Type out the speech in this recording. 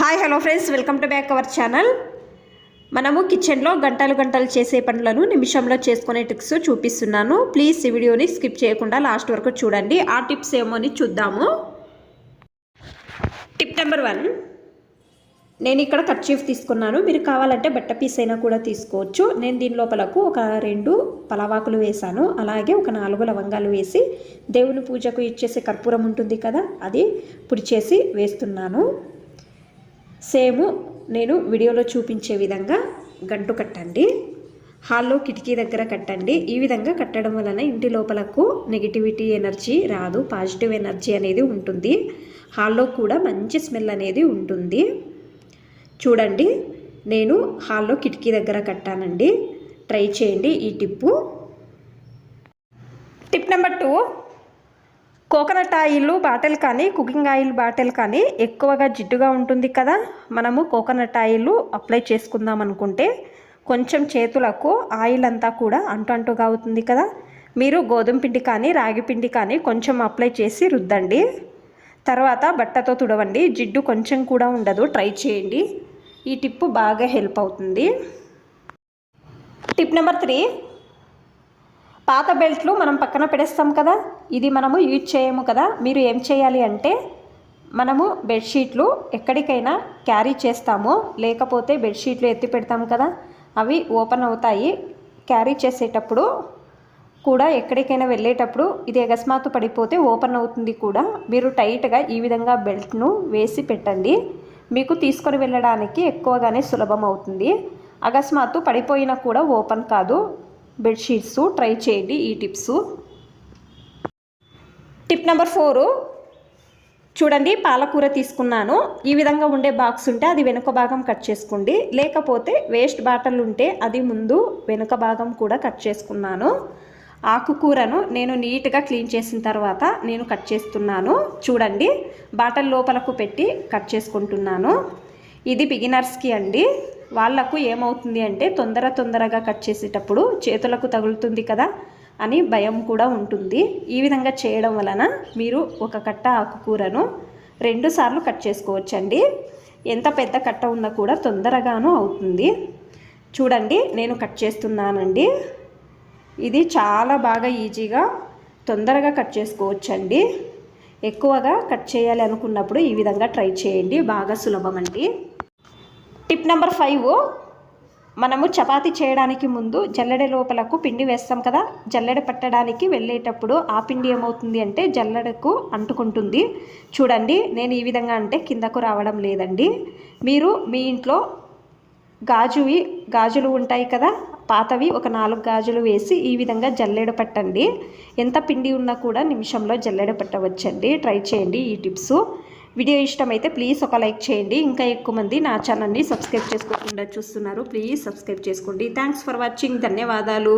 Hi hello friends welcome to back our channel మనము కిచెన్లో గంటలు గంటలు చేసే పనులను నిమిషంలో చేసుకునే టిప్స్ చూపిస్తున్నాను. ప్లీజ్ ఈ వీడియోని స్కిప్ చేయకుండా లాస్ట్ వరకు చూడండి. ఆ టిప్స్ ఏమో అని చూద్దాము. టిప్ నెంబర్ వన్ నేను ఇక్కడ కర్చీఫ్ తీసుకున్నాను. మీరు కావాలంటే బట్ట పీస్ అయినా కూడా తీసుకోవచ్చు. నేను దీని లోపలకు ఒక రెండు పలవాకులు వేశాను. అలాగే ఒక నాలుగు లవంగాలు వేసి దేవుని పూజకు ఇచ్చేసే కర్పూరం ఉంటుంది కదా అది పొడి చేసి వేస్తున్నాను. సేమ్ నేను వీడియోలో చూపించే విధంగా గంటు కట్టండి. హాల్లో కిటికీ దగ్గర కట్టండి. ఈ విధంగా కట్టడం వలన ఇంటి లోపలకు నెగిటివిటీ ఎనర్జీ రాదు పాజిటివ్ ఎనర్జీ అనేది ఉంటుంది. హాల్లో కూడా మంచి స్మెల్ అనేది ఉంటుంది. చూడండి నేను హాల్లో కిటికీ దగ్గర కట్టానండి. ట్రై చేయండి ఈ tip. Tip number two. Coconut oil bottle కానీ కుకింగ్ ఆయిల్ బాటిల్ కానీ ఎక్కువగా జిడ్డుగా ఉంటుంది కదా. మనము కోకోనట్ ఆయిల్ అప్లై చేసుకుందాం అనుకుంటే కొంచెం చేతులకు ఆయిల్ అంతా కూడా అంటు అంటుగా అవుతుంది కదా. మీరు గోధుమ పిండి కానీ రాగి పిండి కానీ కొంచెం అప్లై చేసి రుద్దండి. తర్వాత బట్టతో తుడవండి. జిడ్డు కొంచెం కూడా ఉండదు. ట్రై చేయండి. ఈ టిప్పు బాగా హెల్ప్ అవుతుంది. Tip number three. పాత బెల్ట్లు మనం పక్కన పెడేస్తాం కదా ఇది మనము యూజ్ చేయము కదా మీరు ఏం చేయాలి అంటే మనము బెడ్షీట్లు ఎక్కడికైనా క్యారీ చేస్తాము లేకపోతే బెడ్షీట్లు ఎత్తి పెడతాం కదా అవి ఓపెన్ అవుతాయి క్యారీ చేసేటప్పుడు కూడా ఎక్కడికైనా వెళ్ళేటప్పుడు ఇది అకస్మాత్తు పడిపోతే ఓపెన్ అవుతుంది కూడా మీరు టైట్గా ఈ విధంగా బెల్ట్ను వేసి పెట్టండి. మీకు తీసుకొని వెళ్ళడానికి ఎక్కువగానే సులభం అవుతుంది. అకస్మాత్తు పడిపోయినా కూడా ఓపెన్ కాదు. బెడ్షీట్స్ ట్రై చేయండి ఈ టిప్స్. Tip number four. చూడండి పాలకూర తీసుకున్నాను. ఈ విధంగా ఉండే బాక్స్ ఉంటే అది వెనుక భాగం కట్ చేసుకోండి. లేకపోతే వేస్ట్ బాటల్ ఉంటే అది ముందు వెనుక భాగం కూడా కట్ చేసుకున్నాను. ఆకుకూరను నేను నీట్గా క్లీన్ చేసిన తర్వాత నేను కట్ చేస్తున్నాను. చూడండి బాటల్ లోపలకు పెట్టి కట్ చేసుకుంటున్నాను. ఇది బిగినర్స్కి అండి. వాళ్ళకు ఏమవుతుంది అంటే తొందర తొందరగా కట్ చేసేటప్పుడు చేతులకు తగులుతుంది కదా అని భయం కూడా ఉంటుంది. ఈ విధంగా చేయడం వలన మీరు ఒక కట్ట ఆకుకూరను రెండుసార్లు కట్ చేసుకోవచ్చండి. ఎంత పెద్ద కట్ట ఉన్నా కూడా తొందరగాను అవుతుంది. చూడండి నేను కట్ చేస్తున్నానండి. ఇది చాలా బాగా ఈజీగా తొందరగా కట్ చేసుకోవచ్చండి. ఎక్కువగా కట్ చేయాలి అనుకున్నప్పుడు ఈ విధంగా ట్రై చేయండి. బాగా సులభం అండి టిప్ నెంబర్ ఫైవ్. మనము చపాతీ చేయడానికి ముందు జల్లెడ లోపలకు పిండి వేస్తాం కదా జల్లెడ పట్టడానికి వెళ్ళేటప్పుడు ఆ పిండి ఏమవుతుంది అంటే జల్లెడకు అంటుకుంటుంది. చూడండి నేను ఈ విధంగా అంటే కిందకు రావడం లేదండి. మీరు మీ ఇంట్లో గాజువి గాజులు ఉంటాయి కదా పాతవి ఒక నాలుగు గాజులు వేసి ఈ విధంగా జల్లెడ పట్టండి. ఎంత పిండి ఉన్నా కూడా నిమిషంలో జల్లెడ పట్టవచ్చండి. ట్రై చేయండి ఈ టిప్స్. వీడియో ఇష్టమైతే ప్లీజ్ ఒక లైక్ చేయండి. ఇంకా ఎక్కువ మంది నా ఛానల్ని సబ్స్క్రైబ్ చేసుకోకుండా చూస్తున్నారు. ప్లీజ్ సబ్స్క్రైబ్ చేసుకోండి. థ్యాంక్స్ ఫర్ వాచింగ్ ధన్యవాదాలు.